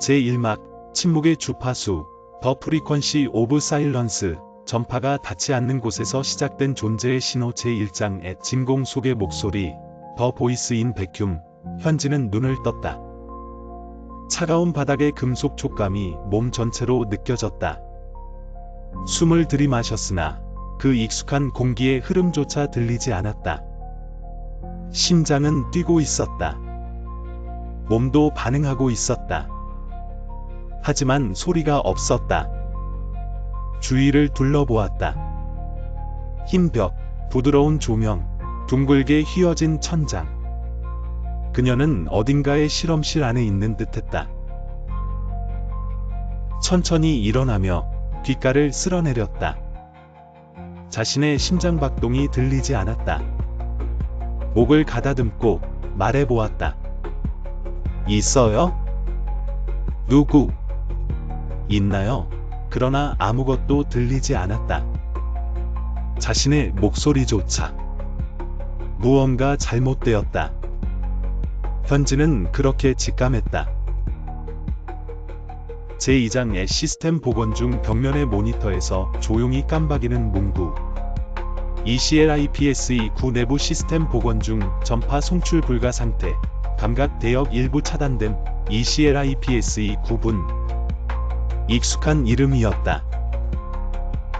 제1막 침묵의 주파수 더 프리퀀시 오브 사일런스 전파가 닿지 않는 곳에서 시작된 존재의 신호 제1장의 진공 속의 목소리 더 보이스인 백큐 현지는 눈을 떴다. 차가운 바닥의 금속 촉감이 몸 전체로 느껴졌다. 숨을 들이마셨으나 그 익숙한 공기의 흐름조차 들리지 않았다. 심장은 뛰고 있었다. 몸도 반응하고 있었다. 하지만 소리가 없었다. 주위를 둘러보았다. 흰 벽, 부드러운 조명, 둥글게 휘어진 천장. 그녀는 어딘가의 실험실 안에 있는 듯했다. 천천히 일어나며 귓가를 쓸어내렸다. 자신의 심장박동이 들리지 않았다. 목을 가다듬고 말해보았다. 있어요? 누구? 있나요? 그러나 아무것도 들리지 않았다. 자신의 목소리조차 무언가 잘못되었다. 현지는 그렇게 직감했다. 제2장의 시스템 복원 중 벽면의 모니터에서 조용히 깜박이는 문구. ECLIPSE9 내부 시스템 복원 중 전파 송출 불가 상태. 감각 대역 일부 차단됨. ECLIPSE9분. 익숙한 이름이었다.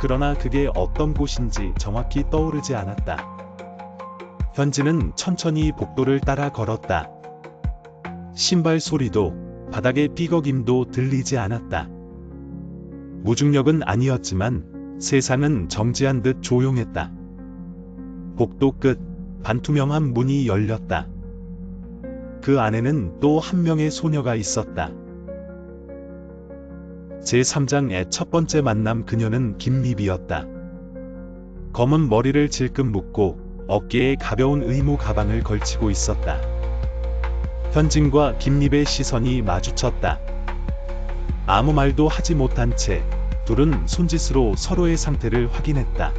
그러나 그게 어떤 곳인지 정확히 떠오르지 않았다. 현지는 천천히 복도를 따라 걸었다. 신발 소리도 바닥의 삐걱임도 들리지 않았다. 무중력은 아니었지만 세상은 정지한 듯 조용했다. 복도 끝 반투명한 문이 열렸다. 그 안에는 또 한 명의 소녀가 있었다. 제3장의 첫 번째 만남 그녀는 김립이었다. 검은 머리를 질끈 묶고 어깨에 가벼운 의무 가방을 걸치고 있었다. 현진과 김립의 시선이 마주쳤다. 아무 말도 하지 못한 채 둘은 손짓으로 서로의 상태를 확인했다.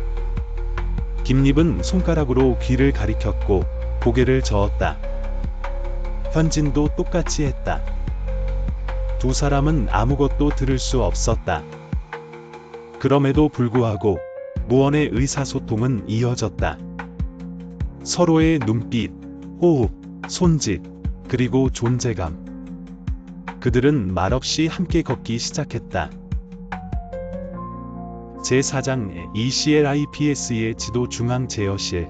김립은 손가락으로 귀를 가리켰고 고개를 저었다. 현진도 똑같이 했다. 두 사람은 아무것도 들을 수 없었다. 그럼에도 불구하고 무언의 의사소통은 이어졌다. 서로의 눈빛, 호흡, 손짓, 그리고 존재감. 그들은 말없이 함께 걷기 시작했다. 제4장 ECLIPS의 지도 중앙 제어실.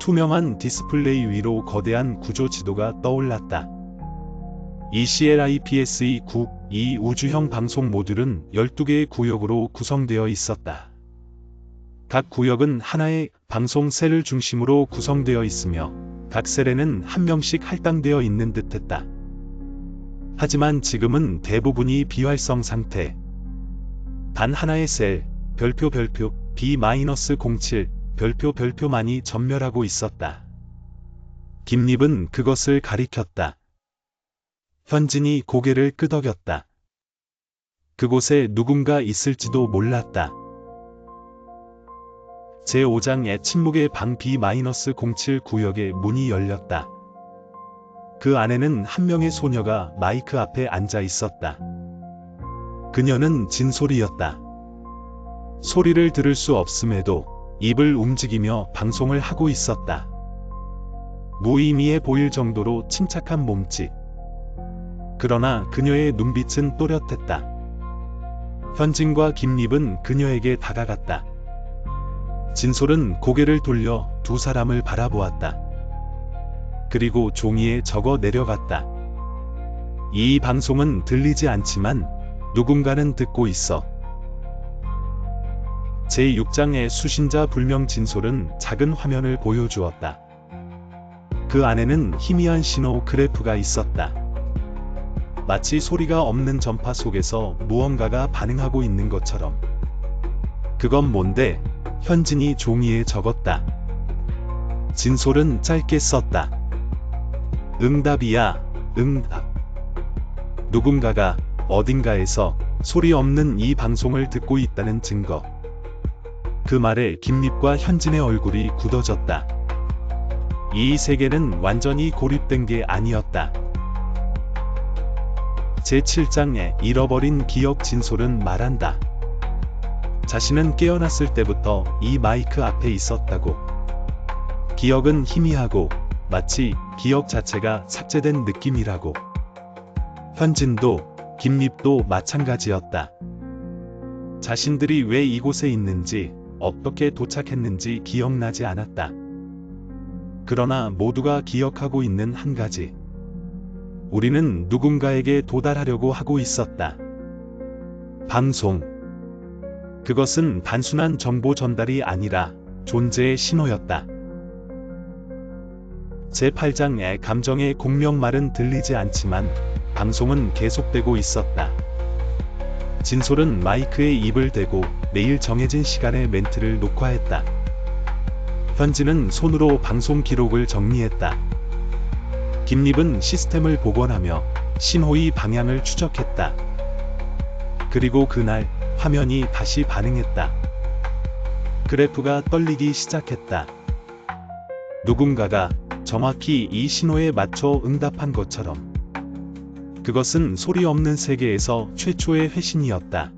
투명한 디스플레이 위로 거대한 구조 지도가 떠올랐다. ECLIPS의 9, 이 우주형 방송 모듈은 12개의 구역으로 구성되어 있었다. 각 구역은 하나의 방송 셀을 중심으로 구성되어 있으며 각 셀에는 한 명씩 할당되어 있는 듯했다. 하지만 지금은 대부분이 비활성 상태. 단 하나의 셀, 별표 별표 B-07 별표 별표만이 전멸하고 있었다. 김립은 그것을 가리켰다. 현진이 고개를 끄덕였다. 그곳에 누군가 있을지도 몰랐다. 제5장의 침묵의 방 B-07 구역의 문이 열렸다. 그 안에는 한 명의 소녀가 마이크 앞에 앉아 있었다. 그녀는 진솔이었다. 소리를 들을 수 없음에도 입을 움직이며 방송을 하고 있었다. 무의미해 보일 정도로 침착한 몸짓. 그러나 그녀의 눈빛은 또렷했다. 현진과 김립은 그녀에게 다가갔다. 진솔은 고개를 돌려 두 사람을 바라보았다. 그리고 종이에 적어 내려갔다. 이 방송은 들리지 않지만 누군가는 듣고 있어. 제6장의 수신자 불명 진솔은 작은 화면을 보여주었다. 그 안에는 희미한 신호 그래프가 있었다. 마치 소리가 없는 전파 속에서 무언가가 반응하고 있는 것처럼. 그건 뭔데? 현진이 종이에 적었다. 진솔은 짧게 썼다. 응답이야, 응답. 누군가가 어딘가에서 소리 없는 이 방송을 듣고 있다는 증거. 그 말에 김립과 현진의 얼굴이 굳어졌다. 이 세계는 완전히 고립된 게 아니었다. 제7장에 잃어버린 기억 진솔은 말한다. 자신은 깨어났을 때부터 이 마이크 앞에 있었다고. 기억은 희미하고 마치 기억 자체가 삭제된 느낌이라고. 현진도 김립도 마찬가지였다. 자신들이 왜 이곳에 있는지 어떻게 도착했는지 기억나지 않았다. 그러나 모두가 기억하고 있는 한 가지. 우리는 누군가에게 도달하려고 하고 있었다. 방송. 그것은 단순한 정보 전달이 아니라 존재의 신호였다. 제8장의 감정의 공명말은 들리지 않지만 방송은 계속되고 있었다. 진솔은 마이크에 입을 대고 매일 정해진 시간에 멘트를 녹화했다. 현진은 손으로 방송 기록을 정리했다. 김립은 시스템을 복원하며 신호의 방향을 추적했다. 그리고 그날 화면이 다시 반응했다. 그래프가 떨리기 시작했다. 누군가가 정확히 이 신호에 맞춰 응답한 것처럼. 그것은 소리 없는 세계에서 최초의 회신이었다.